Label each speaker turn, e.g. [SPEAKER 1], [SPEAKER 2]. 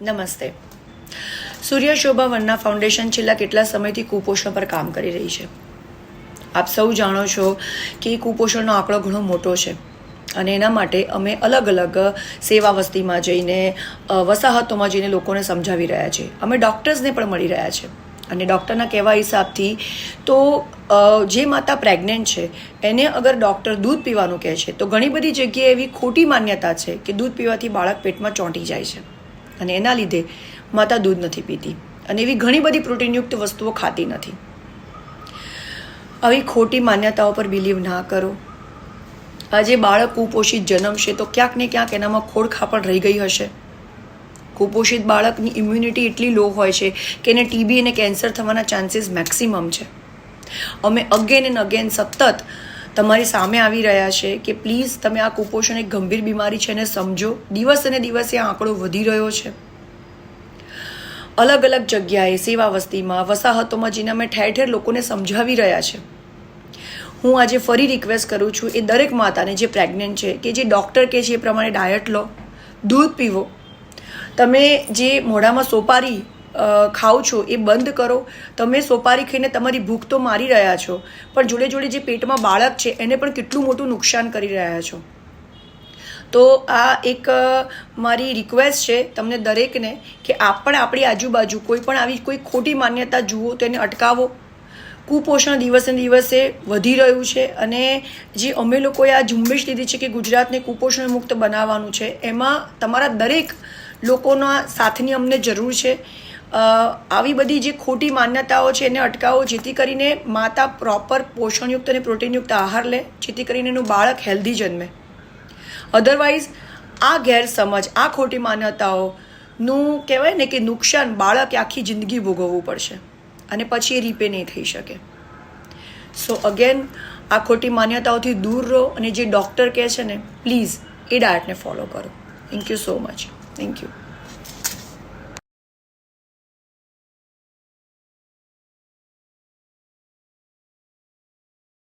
[SPEAKER 1] નમસ્તે. સૂર્ય શોભા વનના ફાઉન્ડેશન છેલ્લા કેટલા સમયથી કુપોષણ પર કામ કરી રહી છે? આપ સૌ જાણો છો કે કુપોષણનો આંકડો ઘણો મોટો છે અને એના માટે અમે અલગ અલગ સેવા વસ્તીમાં જઈને વસાહતોમાં જઈને લોકોને સમજાવી રહ્યા છે અમે ડૉક્ટર્સને પણ મળી રહ્યા છે. અને ડૉક્ટરના કહેવા હિસાબથી તો જે માતા પ્રેગ્નન્ટ છે, એને અગર ડૉક્ટર દૂધ પીવાનું કહે છે, તો ઘણી બધી જગ્યાએ એવી ખોટી માન્યતા છે કે દૂધ પીવાથી બાળક પેટમાં ચોંટી જાય છે. અને એના લીધે માતા દૂધ નથી પીતી. અને એવી ઘણી બધી પ્રોટીનયુક્ત વસ્તુઓ ખાતી નથી. આવી ખોટી માન્યતાઓ પર બિલીવ ના કરો. આજે બાળક કુપોષિત જન્મશે તો ક્યાંક ને ક્યાંક એનામાં ખોડ ખાપણ રહી ગઈ હશે. કુપોષિત બાળકની ઇમ્યુનિટી એટલી લો હોય છે કે એને ટીબી અને કેન્સર થવાના ચાન્સીસ મેક્સિમમ છે. અમે અગેન એન્ડ અગેન સતત તમારી સામે આવી રહ્યા છે કે પ્લીઝ તમે આ કુપોષણ એક ગંભીર બીમારી છે એને સમજો. દિવસ અને દિવસે આ આંકડો વધી રહ્યો છે. અલગ અલગ જગ્યાએ સેવા વસ્તીમાં વસાહતોમાં જેને અમે ઠેર ઠેર લોકોને સમજાવી રહ્યા છે. હું આજે ફરી રિક્વેસ્ટ કરું છું એ દરેક માતાને જે પ્રેગ્નન્ટ છે કે જે ડૉક્ટર કે છે એ પ્રમાણે ડાયટ લો, દૂધ પીવો. તમે જે મોઢામાં સોપારી ખાઓ છો, એ બંધ કરો. તમે સોપારી ખાઈને તમારી ભૂખ તો મારી રહ્યા છો, પણ જોડે જોડે જે પેટમાં બાળક છે, એને પણ કેટલું મોટું નુકસાન કરી રહ્યા છો. તો આ એક મારી રિક્વેસ્ટ છે તમને દરેકને કે આપ પણ આપણી આજુબાજુ કોઈ પણ આવી કોઈ ખોટી માન્યતા જુઓ તો એને અટકાવો. કુપોષણ દિવસે દિવસે વધી રહ્યું છે અને જે અમે લોકોએ આ ઝુંબેશ લીધી છે કે ગુજરાતને કુપોષણ મુક્ત બનાવવાનું છે, એમાં તમારા દરેક લોકોના સાથની અમને જરૂર છે. આવી બધી જે ખોટી માન્યતાઓ છે, એને અટકાવો, જેથી કરીને માતા પ્રોપર પોષણયુક્ત અને પ્રોટીનયુક્ત આહાર લે, જેથી કરીને એનું બાળક હેલ્ધી જન્મે. અધરવાઇઝ આ ગેરસમજ, આ ખોટી માન્યતાઓનું કહેવાય ને કે નુકસાન બાળકે આખી જિંદગી ભોગવવું પડશે અને પછી એ રીપે નહીં થઈ શકે. સો અગેન આ ખોટી માન્યતાઓથી દૂર રહો અને જે ડૉક્ટર કહે છે ને પ્લીઝ એ ડાયટને ફોલો કરો. Thank you so much thank you